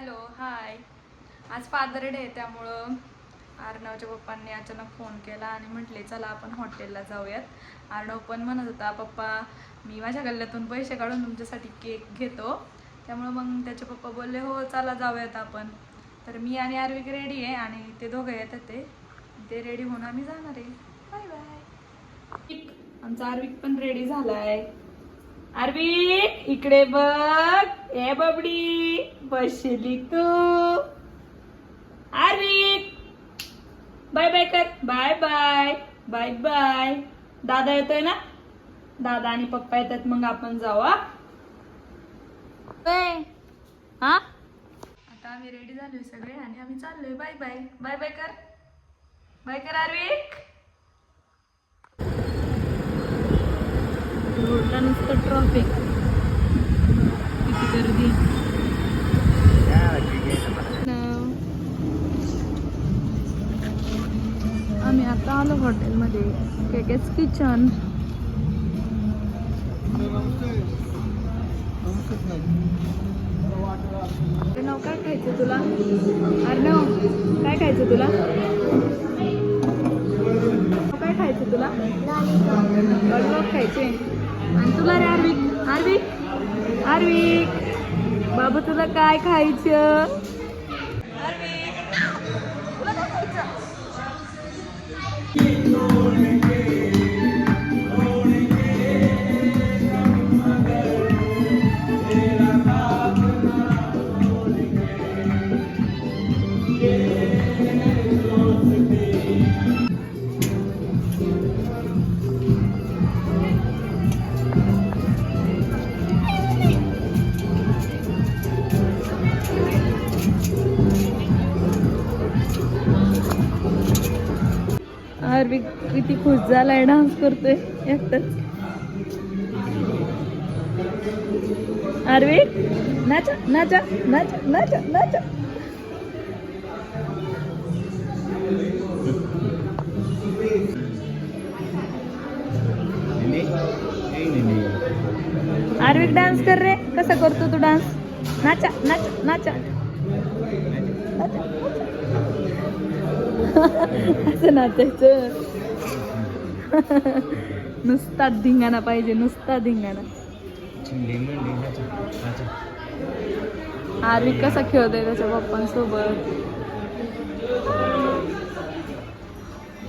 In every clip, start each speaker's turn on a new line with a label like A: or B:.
A: Hello hi. आज father day आहे त्यामुळं आर्णवच्या पप्पांनी अचानक फोन केला आणि म्हटले चला आपण हॉटेलला जाऊयात. आर्णव पण म्हणत होता पप्पा मी माझ्या गल्ल्यातून पैसे काढून तुमच्यासाठी केक घेतो. त्यामुळं मग त्याचे पप्पा बोलले हो चला जाऊयात आपण. तर मी आणि आर्विक रेडी आहे आणि ते दोघं येतात ते. ते रेडी होऊन आम्ही जाणार आहे. बाय बाय आमचा आर्विक पण रेडी झाला आहे आर्विक इकडे बघ. ए बबडी बसली तू. आर्विक बाय बाय कर. बाय बाय बाय बाय दादा येतोय ना? दादा आणि पप्पा येतात मग आपण जाऊ हा? हा? आता आम्ही रेडी झालोय सगळे आणि आम्ही चाललोय. बाय बाय बाय बाय कर. बाय कर आर्विक नुसतं ट्रॉफिक किती गर्दी आम्ही आता आलो हॉटेलमध्ये केकेच किचन अर्णव काय खायचं तुला? अर्णव काय खायचं तुला? काय खायचं तुला? लॉलीपॉप खायचे. आणि तुला रे आर्विक आर्विक आर्विक बाबा तुला काय खायचं? आर्विक तुला काय खायचं आर्विक किती खुश झालाय डान्स करतोय एकटाच. आर्विक नाचा नाचा नाचा नाचा नाचा. आर्विक डान्स कर रे कसा करतो तू डान्स नाचा नाचा. नाचा नाचा. असं नाचायचं. नुसता धिंगाणा पाहिजे नुसता धिंगाणा. आर्विक कसा खेळतोय त्याच्या पप्पांसोबत?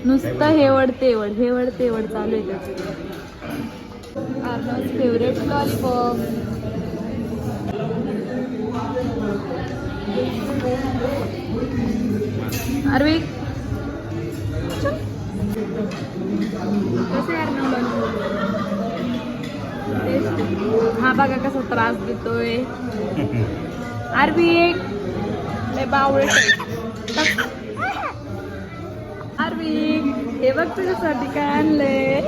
A: नुसतं हेवड तेवड हेवड तेवड चालू आहे त्याचं. आर्नव फेवरेट लॉलीपॉप अरविक हा बघा कसा त्रास देतोय. आर्विक लय बावळे आर्विक हे बघ तुझ्यासाठी काय आणलंय.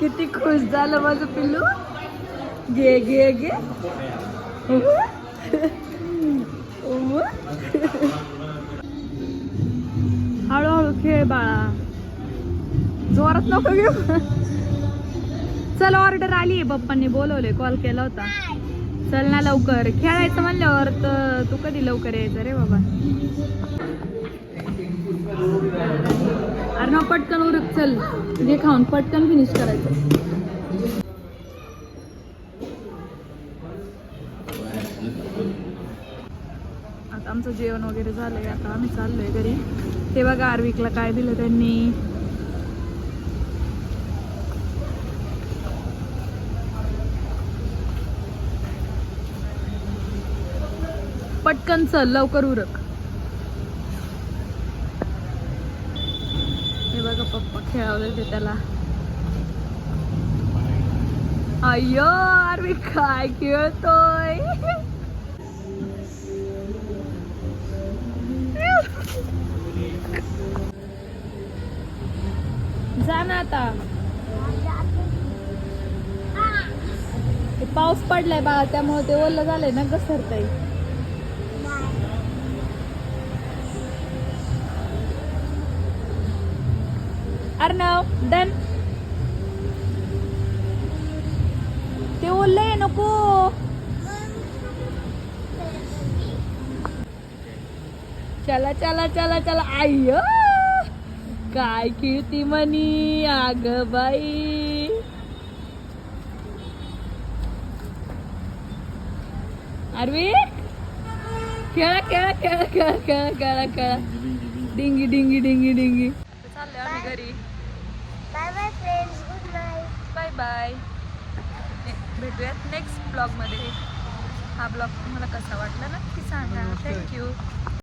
A: किती खुश झालं माझं पिल्लू. घे घे घे. हळूहळू खेळ बाळा. जोरात नको घेऊ. चल ऑर्डर आली आहे पप्पांनी बोलवले कॉल केला होता. चल ना लवकर. खेळायचं म्हणल्यावर तर तू कधी लवकर यायचं रे बाबा? अरे ना पटकन उरक चल. जे खाऊन पटकन फिनिश करायचं. आता आमचं जेवण वगैरे झालंय आता आम्ही चाललोय घरी. ते बघा आर्विकला काय दिलं त्यांनी. पटकन चल लवकर उरक. हे बघा पप्पा खेळावले ते त्याला. अय्यो आर्विक काय खेळतोय? जा ना आता. पाऊस पडलाय बा त्यामुळे ते ओलं झालंय ना घसरतय अर्णव डन ते ओललंय नको. चला चला चला चला. आय काय खेळती मनी आग बाई. अरवी खेळा खेळा खेळा खेळा खेळा खेळा खेळा. डिंगी डिंगी डिंगी डिंगी. चाललोय आम्ही घरी.
B: Bye bye friends good night
A: bye bye भेटूयात नेक्स्ट ब्लॉगमध्ये हा ब्लॉग तुम्हाला कसा वाटला नक्की सांगा. थँक्यू